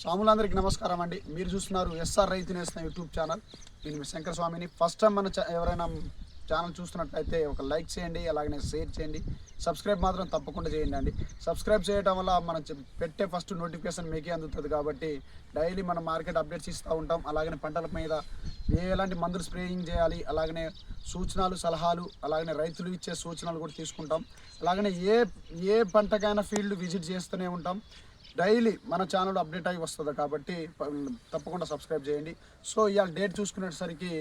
స్వాములందరికీ నమస్కారం అండి. మీరు చూస్తున్నారు ఎస్ఆర్ రైతు నేసిన యూట్యూబ్ ఛానల్. నేను మీ శంకర స్వామిని. ఫస్ట్ టైం మన ఎవరైనా ఛానల్ చూస్తున్నట్లయితే ఒక లైక్ చేయండి అలాగనే షేర్ చేయండి. సబ్స్క్రైబ్ మాత్రం తప్పకుండా చేయండి అండి. సబ్స్క్రైబ్ చేయడం వల్ల మనం పెట్టే ఫస్ట్ నోటిఫికేషన్ మీకే అందుతుంది కాబట్టి డైలీ మనం మార్కెట్ అప్డేట్స్ ఇస్తూ ఉంటాం. అలాగనే పంటల మీద ఏ ఎలాంటి మందులు స్ప్రేయింగ్ చేయాలి అలాగనే సూచనలు సలహాలు అలాగనే రైతులు ఇచ్చే సూచనలు కూడా తీసుకుంటాం. అలాగనే ఏ ఏ పంటకైనా ఫీల్డ్ విజిట్ చేస్తూనే ఉంటాం. డైలీ మన ఛానల్ అప్డేట్ అయి వస్తుంది కాబట్టి తప్పకుండా సబ్స్క్రైబ్ చేయండి. సో ఇవాళ డేట్ చూసుకునేసరికి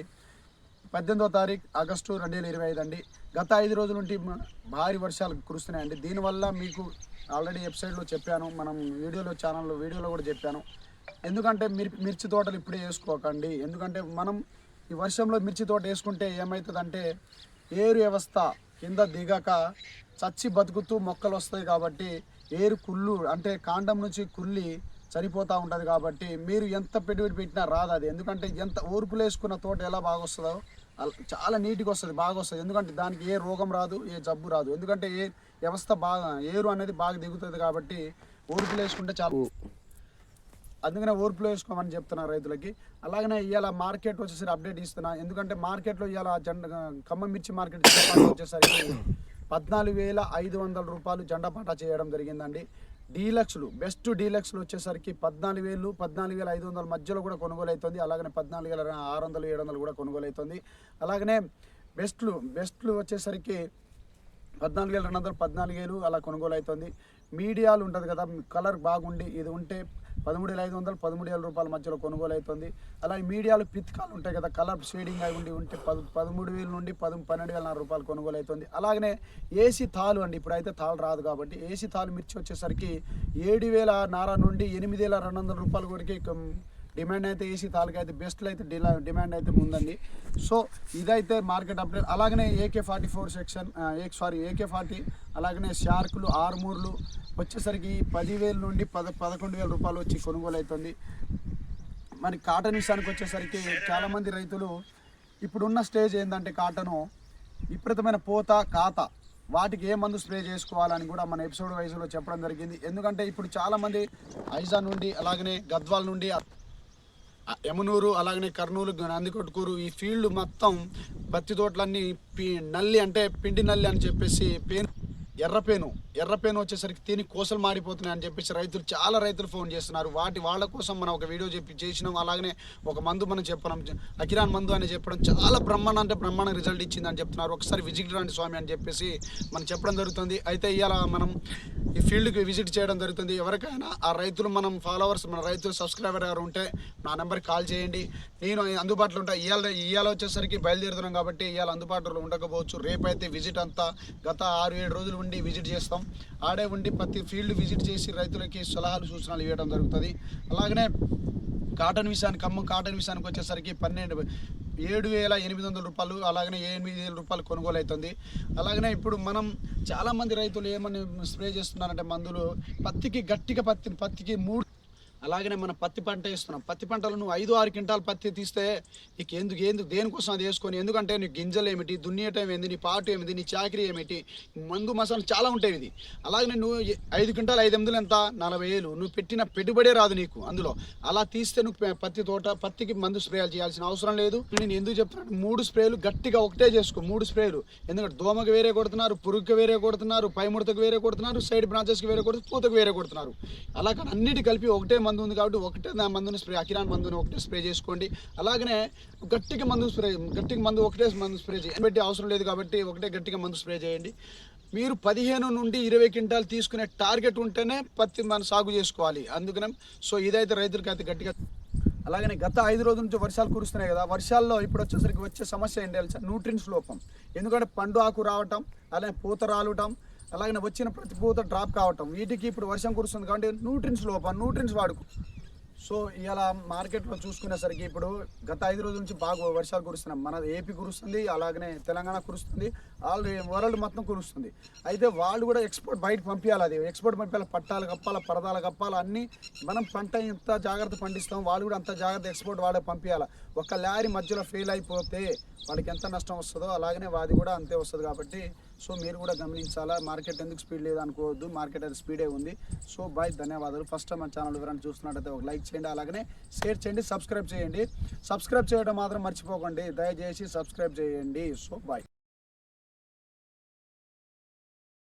పద్దెనిమిదో తారీఖు ఆగస్టు రెండు వేల ఇరవై ఐదు అండి. గత ఐదు రోజుల నుండి భారీ వర్షాలు కురుస్తున్నాయండి. దీనివల్ల మీకు ఆల్రెడీ వెబ్సైట్లో చెప్పాను మనం వీడియోలో ఛానల్లో వీడియోలో కూడా చెప్పాను. ఎందుకంటే మిర్ మిర్చి తోటలు ఇప్పుడే వేసుకోకండి. ఎందుకంటే మనం ఈ వర్షంలో మిర్చి తోట వేసుకుంటే ఏమవుతుందంటే ఏరు వ్యవస్థ కింద దిగక చచ్చి బతుకుతూ మొక్కలు వస్తాయి కాబట్టి ఏరు కుళ్ళు అంటే కాండం నుంచి కుళ్ళి చనిపోతూ ఉంటుంది కాబట్టి మీరు ఎంత పెట్టుబడి పెట్టినా రాదు అది. ఎందుకంటే ఎంత ఓర్పులు వేసుకున్న తోట ఎలా బాగా వస్తుందో అలా చాలా నీట్గా వస్తుంది బాగా వస్తుంది ఎందుకంటే దానికి ఏ రోగం రాదు ఏ జబ్బు రాదు. ఎందుకంటే ఏ వ్యవస్థ బాగా ఏరు అనేది బాగా దిగుతుంది కాబట్టి ఓర్పులు వేసుకుంటే చాలా అందుకనే ఓర్పులో వేసుకోమని చెప్తున్నారు రైతులకి. అలాగనే ఇవాళ మార్కెట్ వచ్చేసరికి అప్డేట్ ఇస్తున్నా. ఎందుకంటే మార్కెట్లో ఇవాళ జెండా ఖమ్మం మిర్చి మార్కెట్ వచ్చేసరికి పద్నాలుగు వేల ఐదు వందల రూపాయలు జెండా పాటా చేయడం జరిగిందండి. డీలక్స్లు బెస్ట్ డీలక్స్లు వచ్చేసరికి పద్నాలుగు వేలు పద్నాలుగు వేల ఐదు వందల మధ్యలో కూడా కొనుగోలు అవుతుంది అలాగనే పద్నాలుగు వేల ఆరు వందలు ఏడు వందలు కూడా కొనుగోలు అవుతుంది అలాగనే బెస్ట్లు బెస్ట్లు వచ్చేసరికి పద్నాలుగు వేల రెండు వందలు పద్నాలుగు వేలు అలా కొనుగోలు అవుతుంది మీడియాలు ఉంటుంది కదా కలర్ బాగుండి ఇది ఉంటే పదమూడు వేల ఐదు వందలు పదమూడు వేల రూపాయల మధ్యలో కొనుగోలు అవుతుంది అలాగే మీడియాలో పిత్కాలు ఉంటాయి కదా కలర్ షేడింగ్ అయి ఉండి ఉంటే పద పదమూడు వేల నుండి పద పన్నెండు వేల నాలుగు రూపాయలు కొనుగోలు అవుతుంది అలాగనే ఏసీ తాలు అండి ఇప్పుడైతే తాలు రాదు కాబట్టి ఏసీ తాలు మిర్చి వచ్చేసరికి ఏడు వేల నార నుండి ఎనిమిది వేల రెండు వందల రూపాయల వరకు డిమాండ్ అయితే ఏసీ తాలూకా అయితే బెస్ట్లో అయితే డిలా డిమాండ్ అయితే ఉందండి. సో ఇదైతే మార్కెట్ అప్డేట్. అలాగనే AK forty four section sorry AK forty అలాగనే షార్కులు ఆర్మూర్లు వచ్చేసరికి పదివేల నుండి పద పదకొండు వేల రూపాయలు వచ్చి కొనుగోలు అవుతుంది మరి కాటన్ విషయానికి వచ్చేసరికి చాలామంది రైతులు ఇప్పుడున్న స్టేజ్ ఏంటంటే కాటను విపరీతమైన పూత కాత. వాటికి ఏ మందు స్ప్రే చేసుకోవాలని కూడా మన ఎపిసోడ్ వైజ్లో చెప్పడం జరిగింది. ఎందుకంటే ఇప్పుడు చాలామంది ఐజా నుండి అలాగనే గద్వాల నుండి యమునూరు అలాగనే కర్నూలు నందికొట్కూరు ఈ ఫీల్డ్ మొత్తం పత్తి తోటలన్నీ పి నల్లి అంటే పిండి నల్లి అని చెప్పేసి పేను ఎర్రపేను ఎర్రపేను వచ్చేసరికి తిని కోసలు మాడిపోతున్నాయి అని చెప్పేసి రైతులు చాలా రైతులు ఫోన్ చేస్తున్నారు. వాటి వాళ్ళ కోసం మనం ఒక వీడియో చెప్పి చేసినాం. అలాగనే ఒక మందు మనం చెప్పడం అకిరాన్ మందు అని చెప్పడం చాలా బ్రహ్మాండ అంటే బ్రహ్మాండ రిజల్ట్ ఇచ్చిందని చెప్తున్నారు. ఒకసారి విజిట్ రండి స్వామి అని చెప్పేసి మనం చెప్పడం జరుగుతుంది. అయితే ఇవాళ మనం ఈ ఫీల్డ్కి విజిట్ చేయడం జరుగుతుంది. ఎవరికైనా ఆ రైతులు మనం ఫాలోవర్స్ మన రైతులు సబ్స్క్రైబర్ ఎవరు ఉంటే నా నెంబర్కి కాల్ చేయండి. నేను అందుబాటులో ఉంటా. ఇవాళ ఇవాళ వచ్చేసరికి బయలుదేరుతున్నాం కాబట్టి ఇవాళ అందుబాటులో ఉండకపోవచ్చు. రేపైతే విజిట్ అంతా గత ఆరు ఏడు రోజులు ఉండి విజిట్ చేస్తాం. ఆడే ఉండి ప్రతి ఫీల్డ్ విజిట్ చేసి రైతులకి సలహాలు సూచనలు ఇవ్వడం జరుగుతుంది. అలాగనే కాటన్ విషయానికి ఖమ్మం కాటన్ విషయానికి వచ్చేసరికి పన్నెండు ఏడు వేల ఎనిమిది వందల రూపాయలు అలాగనే ఎనిమిది వేల రూపాయలు కొనుగోలు అవుతుంది అలాగనే ఇప్పుడు మనం చాలామంది రైతులు ఏమని స్ప్రే చేస్తున్నారంటే మందులు పత్తికి గట్టిగా పత్తి పత్తికి మూడు అలాగనే మనం పత్తి పంట వేస్తున్నాం. పత్తి పంటలు నువ్వు ఐదు ఆరు క్వింటాలు పత్తి తీస్తే నీకు ఎందుకు ఎందుకు దేనికోసం అది వేసుకొని? ఎందుకంటే నీ గింజలు ఏమిటి దున్నియటం ఏంది నీ పాటు ఏమిటి నీ చాకరీ ఏమిటి మందు మసాలు చాలా ఉంటాయి ఇది. అలాగనే నువ్వు ఐదు క్వింటాలు ఐదు ఎనిమిదిలు ఎంత? నలభై వేలు నువ్వు పెట్టిన పెట్టుబడే రాదు నీకు అందులో. అలా తీస్తే నువ్వు పత్తి తోట పత్తికి మందు స్ప్రేలు చేయాల్సిన అవసరం లేదు. నేను ఎందుకు చెప్తున్నాను? మూడు స్ప్రేలు గట్టిగా ఒకటే చేసుకో మూడు స్ప్రేలు. ఎందుకంటే దోమకు వేరే కొడుతున్నారు పురుగుకి వేరే కొడుతున్నారు పైముడతకు వేరే కొడుతున్నారు సైడ్ బ్రాంచెస్కి వేరే కొడుతున్నారు పూతకు వేరే కొడుతున్నారు. అలా కానీ అన్నిటి కలిపి ఒకటే మందు ఉంది కాబట్టి ఒకటే నా మందుని స్ప్రే అకిరాన్ మందుని ఒకటే స్ప్రే చేసుకోండి. అలాగనే గట్టికి మందు స్ప్రే గట్టికి మందు ఒకటే మందు స్ప్రే చేయండి. పెట్టి అవసరం లేదు కాబట్టి ఒకటే గట్టిగా మందు స్ప్రే చేయండి. మీరు పదిహేను నుండి ఇరవై క్వింటాలు తీసుకునే టార్గెట్ ఉంటేనే పత్తి మనం సాగు చేసుకోవాలి. అందుకనే సో ఇదైతే రైతులకి అయితే గట్టిగా అలాగనే గత ఐదు రోజుల నుంచి వర్షాలు కురుస్తున్నాయి కదా వర్షాల్లో ఇప్పుడు వచ్చేసరికి వచ్చే సమస్య ఏంటి న్యూట్రిన్స్ లోపం. ఎందుకంటే పండు ఆకు రావటం అలాగే పూత రాలటం అలాగే వచ్చిన ప్రతి పూత డ్రాప్ కావటం వీటికి ఇప్పుడు వర్షం కురుస్తుంది కాబట్టి న్యూట్రిన్స్ లోపం న్యూట్రిన్స్ వాడుకు. సో ఇలా మార్కెట్లో చూసుకునేసరికి ఇప్పుడు గత ఐదు రోజుల నుంచి బాగా వర్షాలు కురుస్తున్నాయి. మన ఏపీ కురుస్తుంది అలాగనే తెలంగాణ కురుస్తుంది ఆల్ వరల్డ్ మొత్తం కురుస్తుంది. అయితే వాళ్ళు కూడా ఎక్స్పోర్ట్ బయట పంపించాలి అది. ఎక్స్పోర్ట్ పంపించాలి పట్టాలు కప్పాలి పరదాలు కప్పాలి అన్నీ మనం పంట ఎంత జాగ్రత్త పండిస్తాం వాళ్ళు కూడా అంత జాగ్రత్త ఎక్స్పోర్ట్ వాళ్ళే పంపించాలి ఒక లారీ మధ్యలో ఫెయిల్ అయిపోతే వాళ్ళకి ఎంత నష్టం వస్తుందో అలాగనే వాది కూడా అంతే వస్తుంది కాబట్టి సో మీరు కూడా గమనించాలా మార్కెట్ ఎందుకు స్పీడ్ లేదు అనుకోవద్దు మార్కెట్ అయితే స్పీడే ఉంది. సో బాయ్ ధన్యవాదాలు. ఫస్ట్ టైం మన ఛానల్ వివరాన్ని చూస్తున్నట్టయితే ఒక లైక్ చేయండి. అలాగనే షేర్ చేయండి సబ్స్క్రైబ్ చేయండి. సబ్స్క్రైబ్ చేయడం మాత్రం మర్చిపోకండి. దయచేసి సబ్స్క్రైబ్ చేయండి. So bye.